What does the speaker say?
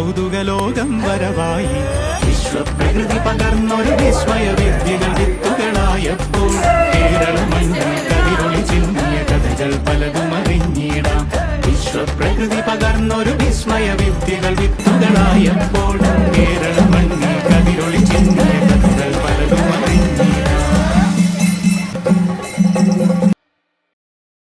കൗതുകലോകം വരവായി. വിശ്വപ്രകൃതി പകർന്നൊരു വിസ്മയ വിദ്യകൾ വിത്തുകളായപ്പോൾ കേരള മണ്ണിൽ ചിന്നിയ കഥകൾ പലതും അറിഞ്ഞിടാം. വിശ്വപ്രകൃതി പകർന്നൊരു വിസ്മയ വിദ്യകൾ വിത്തുകളായപ്പോൾ കേരള